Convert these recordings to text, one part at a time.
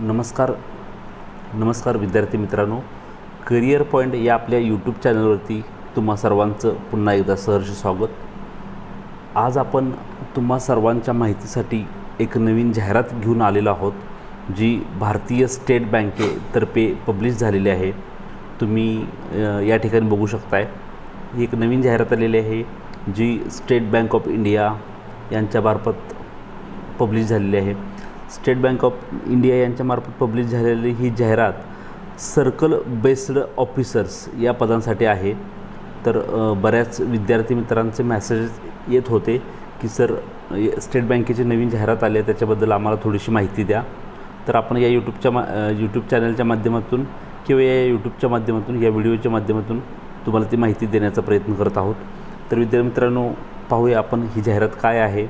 नमस्कार नमस्कार विद्यार्थी मित्रांनो. करिअर पॉईंट या आपल्या यूट्यूब चॅनलवरती तुम्हा सर्वांचं पुन्हा एकदा सहर्ष स्वागत. आज आपण तुम्हा सर्वांच्या माहितीसाठी एक नवीन जाहिरात घेऊन आलेलो आहोत जी भारतीय स्टेट बँकेतर्फे पब्लिश झालेली आहे. तुम्ही या ठिकाणी बघू शकताय. ही एक नवीन जाहिरात आलेली आहे जी स्टेट बँक ऑफ इंडिया यांच्यामार्फत पब्लिश झालेली आहे. स्टेट बँक ऑफ इंडिया यांच्यामार्फत पब्लिश झालेली ही जाहिरात सर्कल बेस्ड ऑफिसर्स या पदांसाठी आहे. तर बऱ्याच विद्यार्थी मित्रांचे मॅसेजेस येत होते की सर स्टेट बँकेची नवीन जाहिरात आली आहे त्याच्याबद्दल आम्हाला थोडीशी माहिती द्या. तर आपण या यूट्यूबच्या मा यूट्यूब चॅनलच्या माध्यमातून किंवा या यूट्यूबच्या माध्यमातून या व्हिडिओच्या माध्यमातून तुम्हाला ती माहिती देण्याचा प्रयत्न करत आहोत. तर विद्यार्थी मित्रांनो पाहूया आपण ही जाहिरात काय आहे.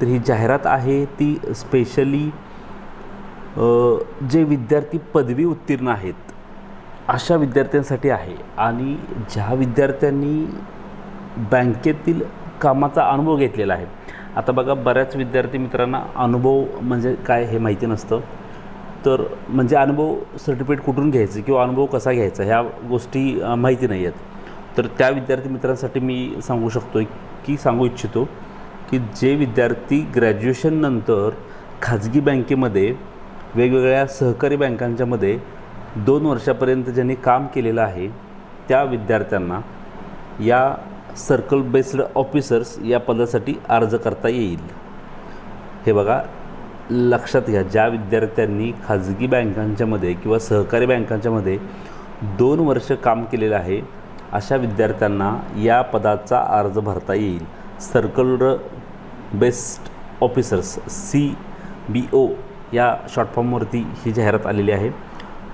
तर ही जाहिरात आहे ती स्पेशली जे विद्यार्थी पदवी उत्तीर्ण आहेत अशा विद्यार्थ्यांसाठी आहे. आणि ज्या विद्यार्थ्यांनी बँकेतील कामाचा अनुभव घेतलेला आहे आता बघा बऱ्याच विद्यार्थी मित्रांना अनुभव म्हणजे काय हे माहिती नसतं. तर म्हणजे अनुभव सर्टिफिकेट कुठून घ्यायचं किंवा अनुभव कसा घ्यायचा ह्या गोष्टी माहिती नाही आहेत. तर त्या विद्यार्थी मित्रांसाठी मी सांगू शकतो की सांगू इच्छितो. की जे विद्यार्थी ग्रॅज्युएशननंतर खाजगी बँकेमध्ये वेगवेगळ्या सहकारी बँकांच्यामध्ये दोन वर्षापर्यंत ज्यांनी काम केलेलं आहे त्या विद्यार्थ्यांना या सर्कल बेस्ड ऑफिसर्स या पदासाठी अर्ज करता येईल. हे बघा लक्षात घ्या ज्या विद्यार्थ्यांनी खाजगी बँकांच्यामध्ये किंवा सहकारी बँकांच्यामध्ये दोन वर्ष काम केलेलं आहे अशा विद्यार्थ्यांना या पदाचा अर्ज भरता येईल. Circle based officers C B O या शॉर्ट फॉर्मवरती ही जाहिरात आलेली आहे.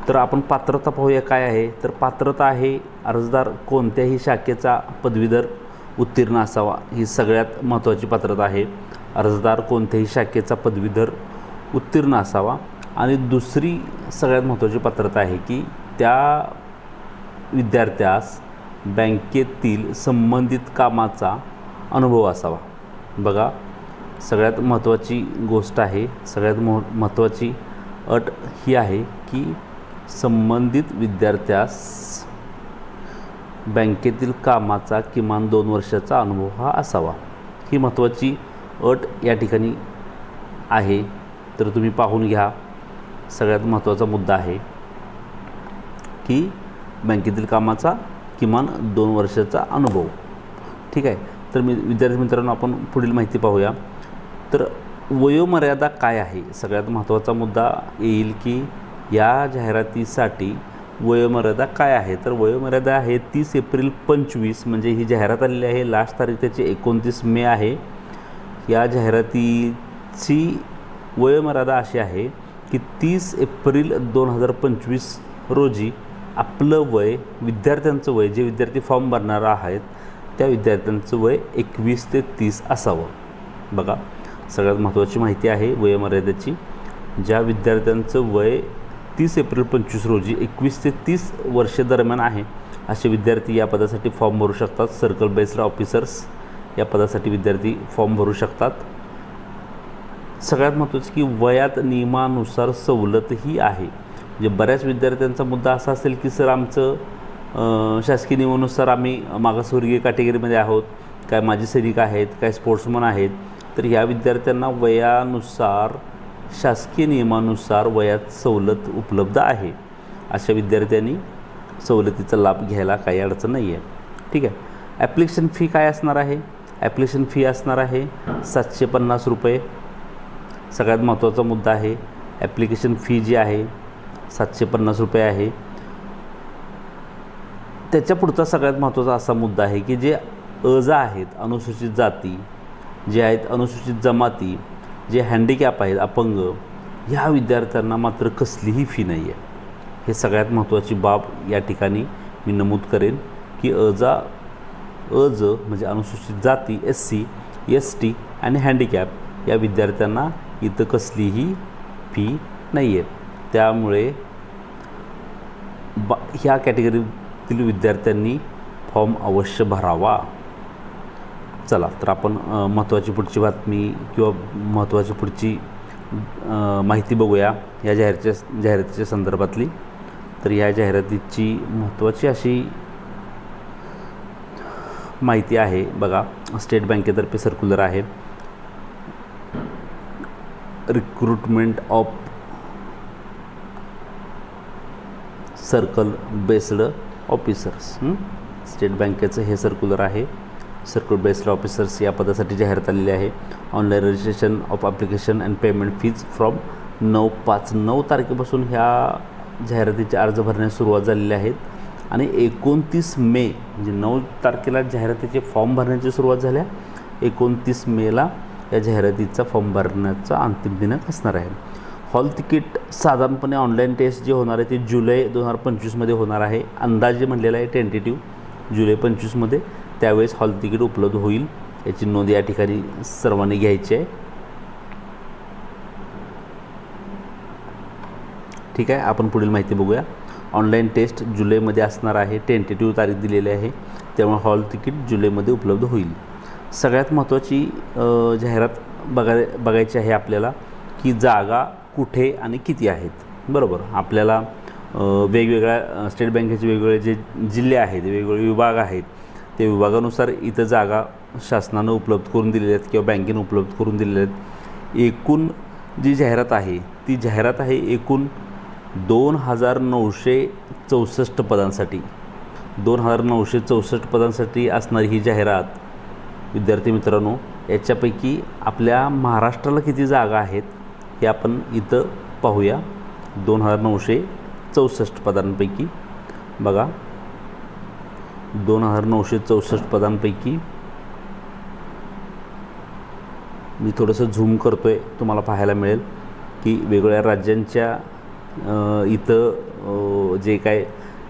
तर आपण पात्रता पाहूया काय आहे. तर पात्रता आहे अर्जदार कोणत्याही शाखेचा पदवीधर उत्तीर्ण असावा ही सगळ्यात महत्त्वाची पात्रता आहे. अर्जदार कोणत्याही शाखेचा पदवीधर उत्तीर्ण असावा. आणि दुसरी सगळ्यात महत्त्वाची पात्रता आहे की त्या विद्यार्थ्यास बँकेतील संबंधित कामाचा अनुभव असावा. बघा सगळ्यात महत्त्वाची गोष्ट आहे सगळ्यात मह महत्त्वाची अट ही आहे की संबंधित विद्यार्थ्यास बँकेतील कामाचा किमान दोन वर्षाचा अनुभव हा असावा. ही महत्त्वाची अट या ठिकाणी आहे. तर तुम्ही पाहून घ्या सगळ्यात महत्त्वाचा मुद्दा आहे की बँकेतील कामाचा किमान दोन वर्षाचा अनुभव. ठीक आहे? तर मी विद्यार्थी मित्रांनो आपण पुढील माहिती पाहूया. तर वयोमर्यादा काय आहे? सगळ्यात महत्त्वाचा मुद्दा येईल की या जाहिरातीसाठी वयोमर्यादा काय आहे? तर वयोमर्यादा आहे तीस एप्रिल पंचवीस म्हणजे ही जाहिरात आलेली आहे. लास्ट तारीख त्याची एकोणतीस मे आहे. या जाहिरातीची वयोमर्यादा अशी आहे की तीस एप्रिल दोन हजार पंचवीस रोजी आपलं वय विद्यार्थ्यांचं वय जे विद्यार्थी फॉर्म भरणार आहेत त्या विद्यार्थ्यांचं वय एकवीस ते तीस असावं. बघा सगळ्यात महत्त्वाची माहिती आहे वयमर्यादेची. ज्या विद्यार्थ्यांचं वय तीस एप्रिल पंचवीस रोजी एकवीस ते तीस वर्ष दरम्यान आहे असे विद्यार्थी या पदासाठी फॉर्म भरू शकतात. सर्कल बेस्ड ऑफिसर्स या पदासाठी विद्यार्थी फॉर्म भरू शकतात. सगळ्यात महत्त्वाचं की वयात नियमानुसार सवलतही आहे. म्हणजे बऱ्याच विद्यार्थ्यांचा मुद्दा असा असेल की सर आमचं शासकीय नियमानुसार आम्ही मागासवर्गीय कॅटेगरीमध्ये आहोत. काय माजी सैनिक आहेत काय स्पोर्ट्समन आहेत. तर ह्या विद्यार्थ्यांना वयानुसार शासकीय नियमानुसार वयात सवलत उपलब्ध आहे. अशा विद्यार्थ्यांनी सवलतीचा लाभ घ्यायला काही अडचण नाही आहे ठीक आहे? ॲप्लिकेशन फी काय असणार आहे? ॲप्लिकेशन फी असणार आहे सातशे पन्नास रुपये. सगळ्यात महत्त्वाचा मुद्दा आहे ॲप्लिकेशन फी जी आहे सातशे पन्नास रुपये आहे. त्याच्या पुढचा सगळ्यात महत्त्वाचा असा मुद्दा आहे की जे अजा आहेत अनुसूचित जाती जे आहेत अनुसूचित जमाती जे हँडिकॅप आहेत अपंग ह्या विद्यार्थ्यांना मात्र कसलीही फी नाही आहे हे सगळ्यात महत्त्वाची बाब या ठिकाणी मी नमूद करेन की अजा अज म्हणजे अनुसूचित जाती एस सी एस टी आणि हँडिकॅप या विद्यार्थ्यांना इथं कसलीही फी नाही आहे त्यामुळे बा ह्या कॅटेगरी कॅटेगरीतील विद्यार्थ्यांनी फॉर्म अवश्य भरावा. चला तर आपण महत्त्वाची पुढची बातमी किंवा महत्त्वाची पुढची माहिती बघूया या जाहिराच्या जाहिरातीच्या संदर्भातली. तर या जाहिरातीची महत्त्वाची अशी माहिती आहे बघा स्टेट बँकेतर्फे सर्क्युलर आहे. Recruitment of circle based officers state बँकेचं हे सर्क्युलर आहे. सर्क्युलर बेस्ड ऑफिसर्स या पदासाठी जाहिरात आलेली आहे. Online registration of application and payment fees from नऊ पाच नऊ तारखेपासून ह्या जाहिरातीचे अर्ज भरण्यास सुरुवात झालेली आहेत. आणि एकोणतीस मे म्हणजे नऊ तारखेला जाहिरातीचे फॉर्म भरण्याची सुरुवात झाल्या. एकोणतीस मेला या जाहिरातीचा फॉर्म भरण्याचा अंतिम दिनांक असणार आहे. हॉल तिकीट साधारणपणे ऑनलाईन टेस्ट जे होणार आहे ती जुलै दोन हजार पंचवीसमध्ये होणार आहे. अंदाजे म्हणलेला आहे टेंटेटिव्ह जुलै पंचवीसमध्ये त्यावेळेस हॉल तिकीट उपलब्ध होईल. याची नोंद या ठिकाणी सर्वांनी घ्यायची आहे. ठीक आहे आपण पुढील माहिती बघूया. ऑनलाईन टेस्ट जुलैमध्ये असणार आहे टेंटेटिव्ह तारीख दिलेली आहे. त्यामुळे हॉल तिकीट जुलैमध्ये उपलब्ध होईल. सगळ्यात महत्त्वाची जाहिरात बघाय बघायची आहे आपल्याला. की जागा कुठे आणि किती आहेत. बरोबर. आपल्याला वेगवेगळ्या स्टेट बँकेचे वेगवेगळे जे जिल्हे आहेत वेगवेगळे विभाग आहेत ते विभागानुसार इथं जागा शासनानं उपलब्ध करून दिलेल्या आहेत किंवा बँकेनं उपलब्ध करून दिलेल्या आहेत. एकूण जी जाहिरात आहे ती जाहिरात आहे एकूण दोन हजार नऊशे चौसष्ट पदांसाठी. दोन हजार नऊशे चौसष्ट पदांसाठी असणारी ही जाहिरात विद्यार्थी मित्रांनो याच्यापैकी आपल्या महाराष्ट्राला किती जागा आहेत हे आपण इथं पाहूया. दोन हजार नऊशे चौसष्ट पदांपैकी. बघा. दोन हजार नऊशे चौसष्ट पदांपैकी. मी थोडंसं झूम करतो आहे तुम्हाला पाहायला मिळेल की वेगवेगळ्या राज्यांच्या इथं जे काय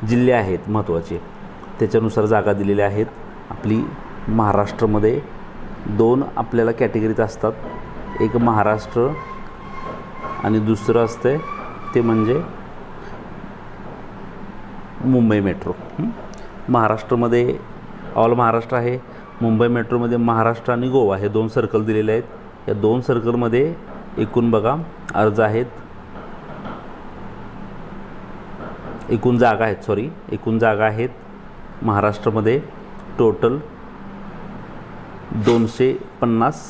जिल्हे आहेत महत्त्वाचे त्याच्यानुसार जागा दिलेल्या आहेत. आपली महाराष्ट्रामध्ये दोन आपल्याला कॅटेगरीत असतात. एक महाराष्ट्र आणि दुसरं असतं ते म्हणजे मुंबई मेट्रो. महाराष्ट्रामध्ये ऑल महाराष्ट्र आहे. मुंबई मेट्रोमध्ये महाराष्ट्र आणि गोवा हे दोन सर्कल दिलेले आहेत. या दोन सर्कलमध्ये एकूण बघा अर्ज आहेत. एकूण जागा आहेत सॉरी एकूण जागा आहेत. महाराष्ट्रामध्ये टोटल दोनशे पन्नास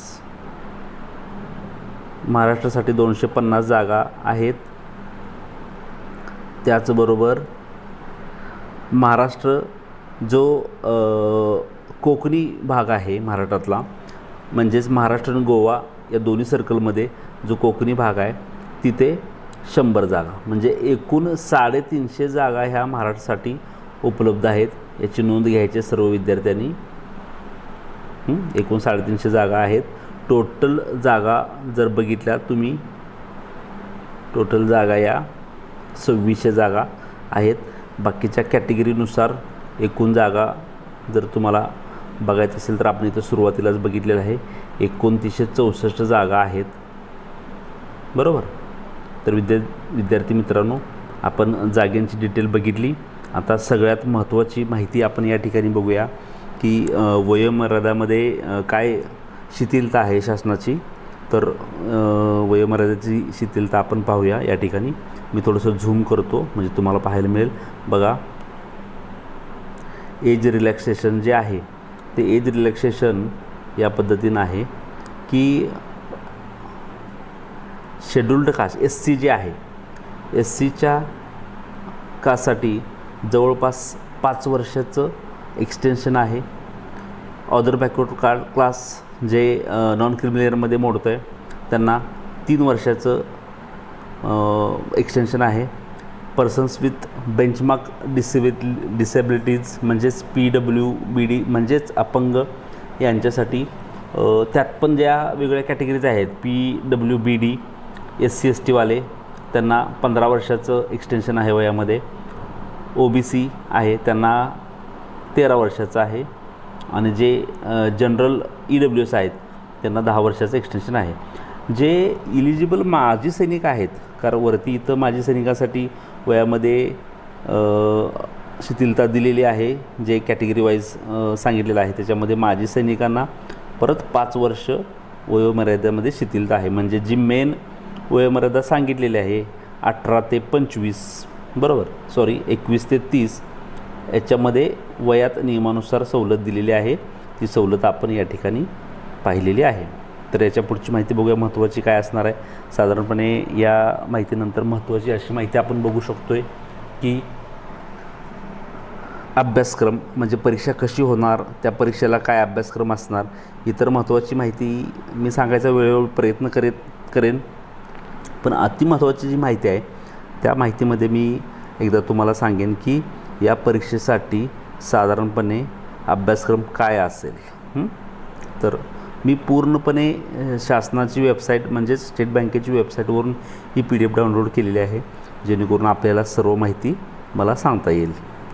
महाराष्ट्रासाठी दोनशे पन्नास जागा आहेत. त्याचबरोबर महाराष्ट्र जो कोकणी भाग आहे महाराष्ट्रातला म्हणजेच महाराष्ट्र आणि गोवा या दोन्ही सर्कलमध्ये जो कोकणी भाग आहे तिथे शंभर जागा. म्हणजे एकूण साडेतीनशे जागा ह्या महाराष्ट्रासाठी उपलब्ध आहेत. याची नोंद घ्यायची सर्व विद्यार्थ्यांनी. एकूण साडेतीनशे जागा आहेत. टोटल जागा जर बघितल्या तुम्ही टोटल जागा या सव्वीसशे जागा आहेत. बाकीच्या कॅटेगरीनुसार एकूण जागा जर तुम्हाला बघायचं असेल तर आपण इथं सुरुवातीलाच बघितलेलं आहे. एकोणतीसशे चौसष्ट जागा आहेत. बरोबर? तर विद्या विद्यार्थी मित्रांनो आपण जागेंची डिटेल बघितली. आता सगळ्यात महत्त्वाची माहिती आपण या ठिकाणी बघूया की वयोमर्यादामध्ये काय शिथिलता आहे शासनाची तर वयोमर्यादेची शिथिलता आपण पाहूया या ठिकाणी. मी थोडंसं झूम करतो म्हणजे तुम्हाला पाहायला मिळेल. बघा एज रिलॅक्सेशन जे आहे ते एज रिलॅक्सेशन या पद्धतीनं आहे की शेड्युल्ड कास्ट एस सी जे आहे एस सीच्या कासाठी जवळपास पाच वर्षाचं एक्सटेन्शन आहे. ऑदर बॅकवर्ड कार्ड क्लास जे नॉन क्रिमिलियरमध्ये मोडतं आहे त्यांना तीन वर्षाचं एक्सटेन्शन आहे. Persons with benchmark disability disabilities म्हणजेच पी डब्ल्यू बी डी म्हणजेच अपंग यांच्यासाठी त्यात पण ज्या वेगळ्या कॅटेगरीज आहेत P W B D S C S टीवाले त्यांना पंधरा वर्षाचं एक्सटेन्शन आहे वयामध्ये. ओ बी सी आहे त्यांना तेरा वर्षाचं आहे. आणि जे जनरल ई डब्ल्यू एस आहेत त्यांना दहा वर्षाचं एक्सटेन्शन आहे. जे इलिजिबल माजी सैनिक आहेत कारण वरती इथं माजी सैनिकासाठी वयामध्ये शिथिलता दिलेली आहे जे कॅटेगरी वाईज सांगितलेलं आहे. त्याच्यामध्ये माजी सैनिकांना परत पाच वर्ष वयोमर्यादेमध्ये शिथिलता आहे. म्हणजे जी मेन वयोमर्यादा सांगितलेली आहे अठरा ते पंचवीस बरोबर? सॉरी एकवीस ते तीस याच्यामध्ये वयात नियमानुसार सवलत दिलेली आहे. ती सवलत आपण या ठिकाणी पाहिलेली आहे. तर याच्या पुढची माहिती बघूया महत्त्वाची काय असणार आहे. साधारणपणे या माहितीनंतर महत्त्वाची अशी माहिती आपण बघू शकतो आहे की अभ्यासक्रम म्हणजे परीक्षा कशी होणार त्या परीक्षेला काय अभ्यासक्रम असणार इतर महत्त्वाची माहिती मी सांगायचा वेळोवेळी प्रयत्न करेत करेन. पण अतिमहत्त्वाची जी माहिती आहे त्या माहितीमध्ये मी एकदा तुम्हाला सांगेन की या परीक्षेसाठी साधारणपणे अभ्यासक्रम काय असेल? तर मी पूर्णपणे शासनाची वेबसाईट म्हणजेच स्टेट बँकेची वेबसाईटवरून ही पी डी एफ डाउनलोड केलेली आहे जेणेकरून आपल्याला सर्व माहिती मला सांगता येईल.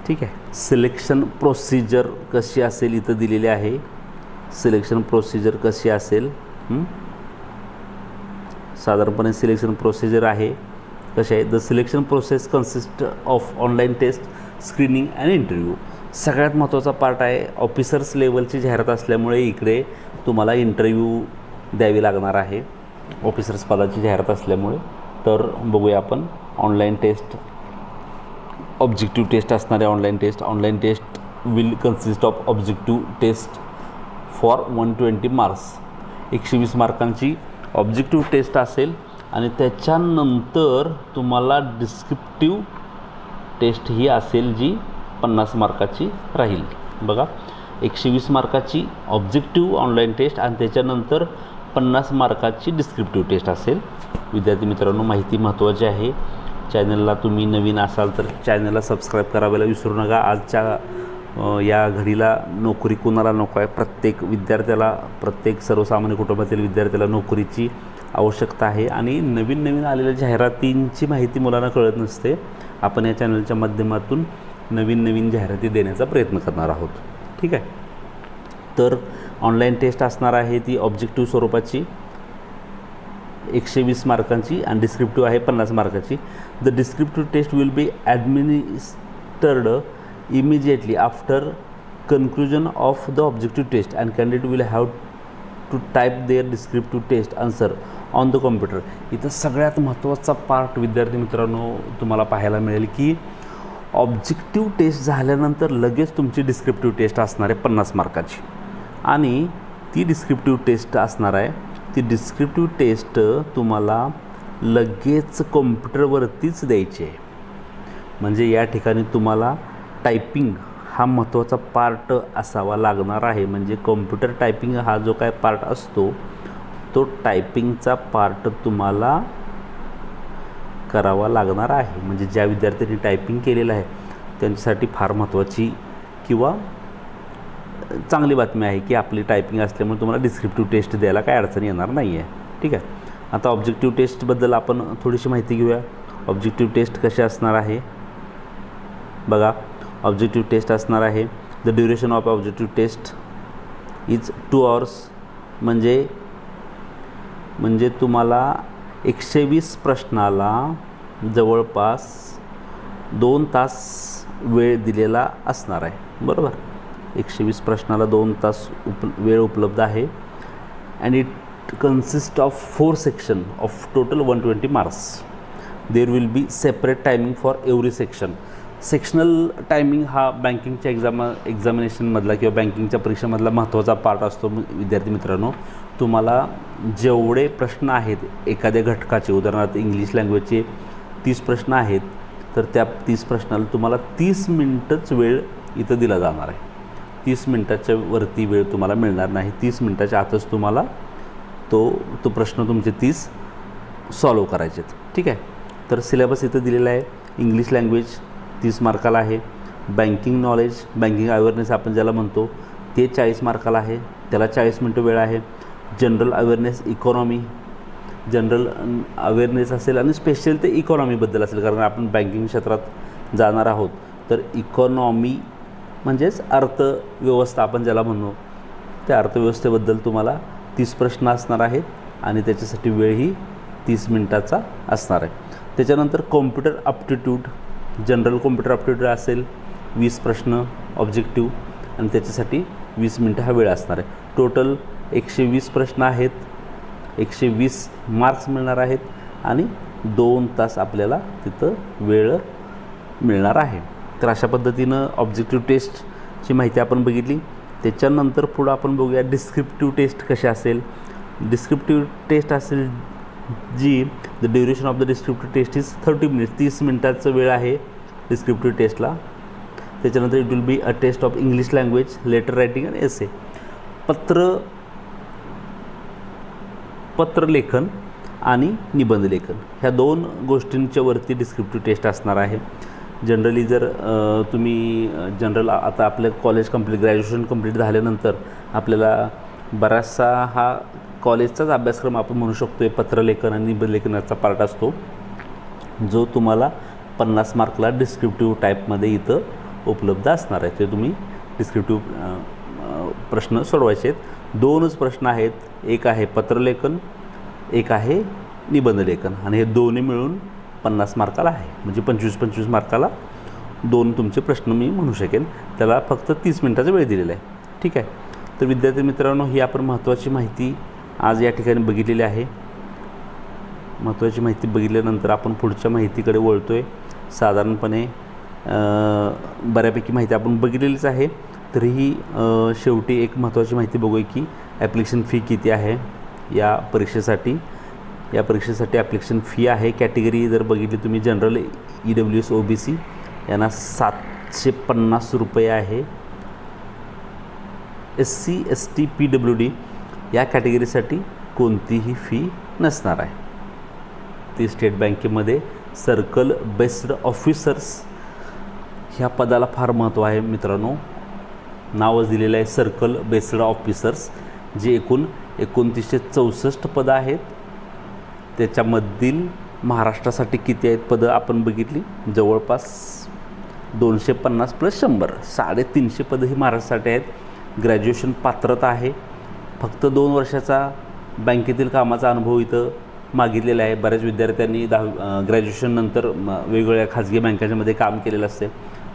ठीक आहे? सिलेक्शन प्रोसिजर कशी असेल इथं दिलेली आहे? सिलेक्शन प्रोसिजर कशी असेल? साधारणपणे सिलेक्शन प्रोसिजर आहे कसे आहे? The selection process consist of online test screening and interview सगळ्यात महत्त्वाचा पार्ट आहे ऑफिसर्स लेवलची जाहिरात असल्यामुळे इकडे तुम्हाला इंटरव्ह्यू द्यावी लागणार आहे. ऑफिसर्स पदाची जाहिरात असल्यामुळे. तर बघूया आपण ऑनलाईन टेस्ट ऑब्जेक्टिव्ह टेस्ट असणारे online test online test will consist of objective test for one twenty marks एकशे वीस मार्कांची ऑब्जेक्टिव्ह टेस्ट असेल आणि त्याच्यानंतर तुम्हाला डिस्क्रिप्टिव्ह टेस्ट ही असेल जी पन्नास मार्काची राहील. बघा एकशे वीस मार्काची ऑब्जेक्टिव्ह ऑनलाईन टेस्ट आणि त्याच्यानंतर पन्नास मार्काची डिस्क्रिप्टिव्ह टेस्ट असेल. विद्यार्थी मित्रांनो माहिती महत्त्वाची आहे. चॅनलला तुम्ही नवीन असाल तर चॅनलला सबस्क्राईब करायला विसरू नका. आजच्या या घडीला नोकरी कुणाला नको आहे? प्रत्येक विद्यार्थ्याला प्रत्येक सर्वसामान्य कुटुंबातील विद्यार्थ्याला नोकरीची आवश्यकता आहे. आणि नवीन नवीन आलेल्या जाहिरातींची माहिती मुलांना कळत नसते. आपण या चॅनलच्या माध्यमातून नवीन नवीन जाहिराती देण्याचा प्रयत्न करणार आहोत. ठीक आहे? तर ऑनलाईन टेस्ट असणार आहे ती ऑब्जेक्टिव्ह स्वरूपाची. एकशे वीस मार्कांची आणि डिस्क्रिप्टिव्ह आहे पन्नास मार्काची. The descriptive test will be administered immediately after conclusion of the objective test and candidate will have to type their descriptive test answer on the computer इथं सगळ्यात महत्त्वाचा पार्ट विद्यार्थी मित्रांनो तुम्हाला पाहायला मिळेल की ऑब्जेक्टिव्ह टेस्ट झाल्यानंतर लगेच तुमची डिस्क्रिप्टिव्ह टेस्ट असणार आहे पन्नास मार्काची आणि ती डिस्क्रिप्टिव्ह टेस्ट असणार आहे ती डिस्क्रिप्टिव्ह टेस्ट तुम्हाला लगेच कॉम्प्युटरवरतीच द्यायची आहे. म्हणजे या ठिकाणी तुम्हाला टायपिंग हा महत्त्वाचा पार्ट असावा लागणार आहे. म्हणजे कॉम्प्युटर टायपिंग हा जो काय पार्ट असतो तो टायपिंगचा पार्ट तुम्हाला करावा लागणार आहे. म्हणजे ज्या विद्यार्थ्यांनी टायपिंग केलेलं आहे त्यांच्यासाठी फार महत्त्वाची किंवा चांगली बातमी आहे की आपली टायपिंग असल्यामुळे तुम्हाला डिस्क्रिप्टिव्ह टेस्ट द्यायला काय अडचण येणार नाही आहे ठीक आहे? आता ऑब्जेक्टिव्ह टेस्टबद्दल आपण थोडीशी माहिती घेऊया. ऑब्जेक्टिव्ह टेस्ट कशी असणार आहे? बघा ऑब्जेक्टिव्ह टेस्ट असणार आहे. The duration of objective test is two hours म्हणजे म्हणजे तुम्हाला एकशे वीस प्रश्नाला जवळपास दोन तास वेळ दिलेला असणार आहे. बरोबर? एकशे वीस प्रश्नाला दोन तास उप वेळ उपलब्ध आहे. And it consist of four section of total one twenty marks there will be separate timing for every section sectional timing हा बँकिंगच्या एक्झाम एक्झामिनेशनमधला किंवा बँकिंगच्या परीक्षेमधला महत्त्वाचा पार्ट असतो विद्यार्थी मित्रांनो. तुम्हाला जेवढे प्रश्न आहेत एखाद्या घटकाचे उदाहरणार्थ इंग्लिश लँग्वेजचे तीस प्रश्न आहेत तर त्या तीस प्रश्नाला तुम्हाला तीस मिनटंच वेळ इथं दिला जाणार आहे. तीस मिनटाच्या वरती वेळ तुम्हाला मिळणार नाही. तीस मिनटाच्या आतच तुम्हाला तो तो प्रश्न तुमचे तीस सॉल्व करायचे आहेत ठीक आहे? तर सिलेबस इथं दिलेला आहे. इंग्लिश लँग्वेज तीस मार्काला आहे. बँकिंग नॉलेज बँकिंग अवेअरनेस आपण ज्याला म्हणतो ते चाळीस मार्काला आहे. त्याला चाळीस मिनटं वेळ आहे. General awareness economy general awareness असेल आणि स्पेशल ते इकॉनॉमीबद्दल असेल कारण आपण बँकिंग क्षेत्रात जाणार आहोत. तर इकॉनॉमी म्हणजेच अर्थव्यवस्था आपण ज्याला म्हणू त्या अर्थव्यवस्थेबद्दल तुम्हाला तीस प्रश्न असणार आहेत आणि त्याच्यासाठी वेळही तीस मिनटाचा असणार आहे. त्याच्यानंतर computer aptitude general computer aptitude असेल वीस प्रश्न ऑब्जेक्टिव्ह आणि त्याच्यासाठी वीस मिनटं हा वेळ असणार आहे. टोटल एकशे वीस प्रश्न आहेत एकशे वीस मार्क्स मिळणार आहेत आणि दोन तास आपल्याला तिथं वेळ मिळणार आहे. तर अशा पद्धतीनं ऑब्जेक्टिव्ह टेस्टची माहिती आपण बघितली. त्याच्यानंतर पुढं आपण बघूया डिस्क्रिप्टिव्ह टेस्ट कशी असेल. डिस्क्रिप्टिव्ह टेस्ट असेल जी the duration of the descriptive test is thirty minutes तीस मिनिटाचं वेळ आहे डिस्क्रिप्टिव्ह टेस्टला त्याच्यानंतर it will be a test of English language letter writing आणि एसे पत्र पत्रलेखन आणि निबंधलेखन ह्या दोन गोष्टींच्या वरती डिस्क्रिप्टिव्ह टेस्ट असणार आहे. जनरली जर तुम्ही जनरल आता आपलं कॉलेज कंप्लीट ग्रॅज्युएशन कंप्लीट झाल्यानंतर आपल्याला बराचसा हा कॉलेजचाच अभ्यासक्रम आपण म्हणू शकतो आहे पत्रलेखन आणि निबंधलेखनाचा पार्ट असतो. जो तुम्हाला पन्नास मार्कला डिस्क्रिप्टिव्ह टाईपमध्ये इथं उपलब्ध असणार आहे. ते तुम्ही डिस्क्रिप्टिव्ह प्रश्न सोडवायचे आहेत. दोनच प्रश्न आहेत. एक आहे पत्रलेखन एक आहे निबंधलेखन. आणि हे दोन्ही मिळून पन्नास मार्काला आहे. म्हणजे पंचवीस पंचवीस मार्काला दोन तुमचे प्रश्न मी म्हणू शकेन. त्याला फक्त तीस मिनटाचा वेळ दिलेला आहे. ठीक आहे? तर विद्यार्थी मित्रांनो ही आपण महत्त्वाची माहिती आज या ठिकाणी बघितलेली आहे. महत्त्वाची माहिती बघितल्यानंतर आपण पुढच्या माहितीकडे वळतो आहे साधारणपणे बऱ्यापैकी माहिती आपण बघितलेलीच आहे. तरीही शेवटी एक महत्त्वाची माहिती बघूया की ॲप्लिकेशन फी किती आहे या परीक्षेसाठी. या परीक्षेसाठी ॲप्लिकेशन फी आहे. कॅटेगरी जर बघितली तुम्ही general E W S O B C यांना सातशे पन्नास रुपये आहे. S C S T P W D या कॅटेगरीसाठी कोणतीही फी नसणार आहे. ती स्टेट बँकेमध्ये सर्कल बेस्ड ऑफिसर्स ह्या पदाला फार महत्त्व आहे मित्रांनो. नावच दिलेलं आहे सर्कल बेस्ड ऑफिसर्स जे एकूण एकोणतीसशे चौसष्ट पदं आहेत. त्याच्यामधील महाराष्ट्रासाठी किती आहेत पदं आपण बघितली? जवळपास दोनशे पन्नास प्लस शंभर साडेतीनशे पदं ही महाराष्ट्रासाठी आहेत. ग्रॅज्युएशन पात्रता आहे. फक्त दोन वर्षाचा बँकेतील कामाचा अनुभव इथं मागितलेला आहे. बऱ्याच विद्यार्थ्यांनी दहा ग्रॅज्युएशननंतर वेगवेगळ्या खाजगी बँकांच्यामध्ये काम केलेलं असते.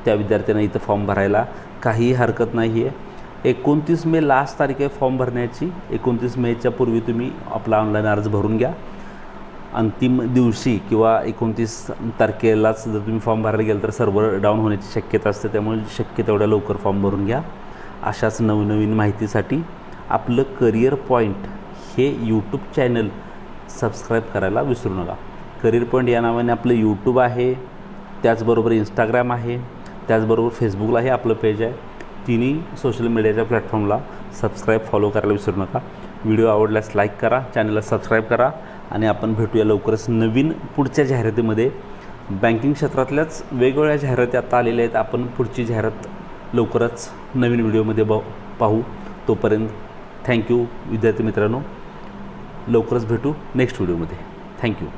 त्या विद्यार्थ्यांना इथं फॉर्म भरायला काहीही हरकत नाही आहे. एकोणतीस मे लास्ट तारीख आहे फॉर्म भरण्याची. एकोणतीस मेच्या पूर्वी तुम्ही आपला ऑनलाईन अर्ज भरून घ्या. अंतिम दिवशी किंवा एकोणतीस तारखेलाच जर तुम्ही फॉर्म भरायला गेलं तर सर्व्हर डाऊन होण्याची शक्यता असते. त्यामुळे शक्य तेवढ्या लवकर फॉर्म भरून घ्या. अशाच नवनवीन माहितीसाठी आपलं करिअर पॉईंट हे यूट्यूब चॅनल सबस्क्राईब करायला विसरू नका. करिअर पॉईंट या नावाने आपलं यूट्यूब आहे त्याचबरोबर इंस्टाग्राम आहे त्याचबरोबर फेसबुकलाही आपलं पेज आहे. तिन्ही सोशल मीडियाच्या प्लॅटफॉर्मला सबस्क्राईब फॉलो करायला विसरू नका. व्हिडिओ आवडल्यास लाईक करा चॅनलला सबस्क्राईब करा आणि आपण भेटूया लवकरच नवीन पुढच्या जाहिरातीमध्ये. बँकिंग क्षेत्रातल्याच वेगवेगळ्या जाहिराती आता आलेल्या आहेत. आपण पुढची जाहिरात लवकरच नवीन व्हिडिओमध्ये ब पाहू. तोपर्यंत थँक्यू विद्यार्थी मित्रांनो. लवकरच भेटू नेक्स्ट व्हिडिओमध्ये थँक्यू